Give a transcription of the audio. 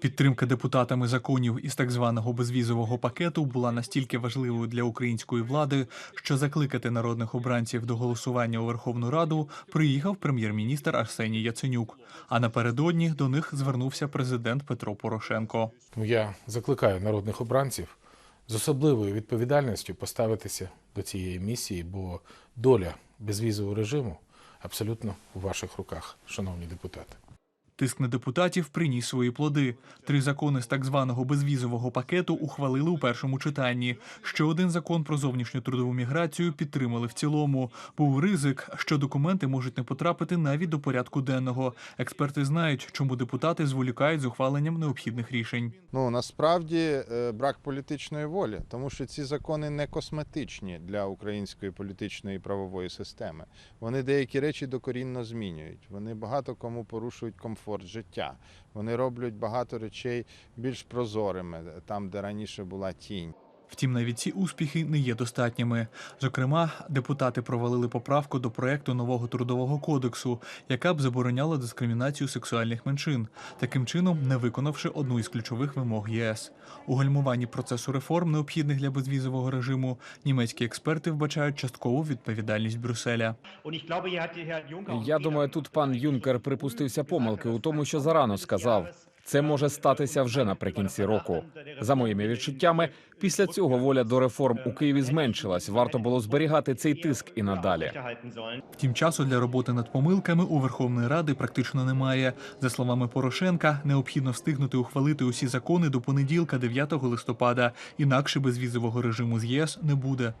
Підтримка депутатами законів із так званого безвізового пакету була настільки важливою для української влади, що закликати народних обранців до голосування у Верховну Раду приїхав прем'єр-міністр Арсеній Яценюк. А напередодні до них звернувся президент Петро Порошенко. Я закликаю народних обранців з особливою відповідальністю поставитися до цієї місії, бо доля безвізового режиму абсолютно у ваших руках, шановні депутати. Тиск на депутатів приніс свої плоди. Три закони з так званого безвізового пакету ухвалили у першому читанні. Ще один закон про зовнішню трудову міграцію підтримали в цілому. Був ризик, що документи можуть не потрапити навіть до порядку денного. Експерти знають, чому депутати зволікають з ухваленням необхідних рішень. Ну насправді е, брак політичної волі, тому що ці закони не косметичні для української політичної і правової системи. Вони деякі речі докорінно змінюють. Вони багато кому порушують комфорт життя. Вони роблять багато речей більш прозорими, там, де раніше була тінь. Втім, навіть ці успіхи не є достатніми. Зокрема, депутати провалили поправку до проекту нового трудового кодексу, яка б забороняла дискримінацію сексуальних меншин, таким чином не виконавши одну із ключових вимог ЄС. У гальмуванні процесу реформ, необхідних для безвізового режиму, німецькі експерти вбачають часткову відповідальність Брюсселя. Я думаю, тут пан Юнкер припустився помилки у тому, що зарано сказав. Це може статися вже наприкінці року. За моїми відчуттями, після цього воля до реформ у Києві зменшилась. Варто було зберігати цей тиск і надалі. Втім, часу для роботи над помилками у Верховної Ради практично немає. За словами Порошенка, необхідно встигнути ухвалити усі закони до понеділка, 9 листопада. Інакше безвізового режиму з ЄС не буде.